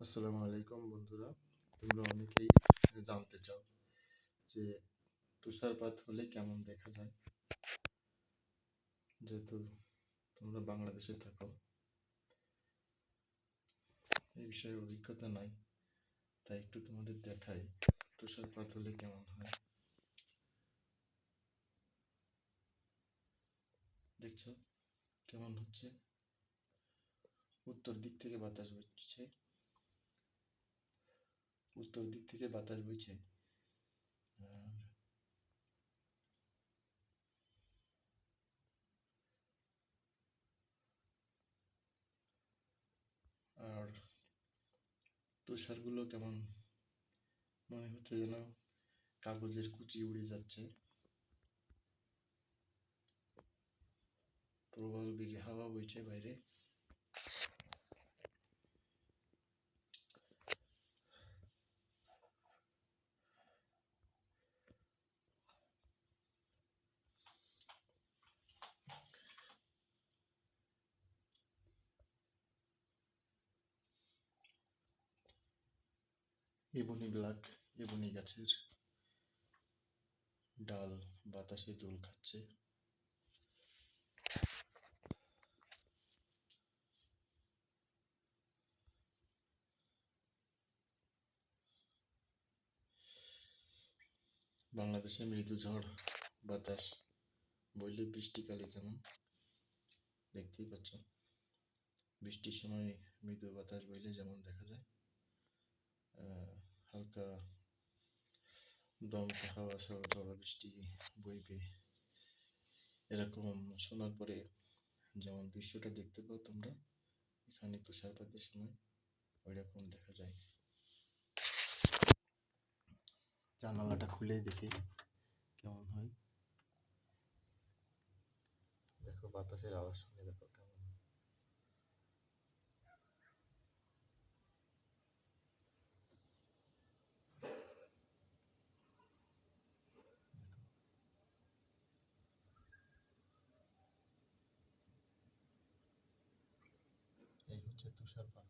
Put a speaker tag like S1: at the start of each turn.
S1: আসসালামু আলাইকুম বন্ধুরা। তোমরা অনেকেই জানতে চাও যে তুষারপাত হলে কেমন দেখা যায়? যেহেতু তোমরা বাংলাদেশে থাকো, এই বিষয়ে অভিজ্ঞতা নাই, তাই একটু তোমাদের দেখাই তুষারপাত হলে কেমন হয়। দেখছ কেমন হচ্ছে? উত্তর দিক থেকে বাতাস হচ্ছে উত্তর দিক থেকে বাতাস বইছে। আর তুষারগুলো কেমন? মনে হচ্ছে যেন কাগজের কুচি উড়ে যাচ্ছে। প্রবল বেগে হাওয়া বইছে বাইরে। এবনি ব্ল্যাক এবনি গাছের ডাল বাতাসে দোল খাচ্ছে। বাংলাদেশে মৃদু ঝড়, বাতাস, বইলে বৃষ্টিকালে যেমন, দেখতেই পাচ্ছ। বৃষ্টির সময় মৃদু বাতাস বইলে যেমন দেখা যায় হালকা দমকা হাওয়া সহ ঝড় বৃষ্টি বইবে এরকম শোনার পরে যেমন দৃশ্যটা দেখতে পাও তোমরা, এখানে তুষারপাতের সময় ওই রকম দেখা যায়। জানালাটা খুলে দেখি কেমন হয়। দেখো বাতাসের আওয়াজ শুনে দেখো এই হচ্ছে তুষারপাত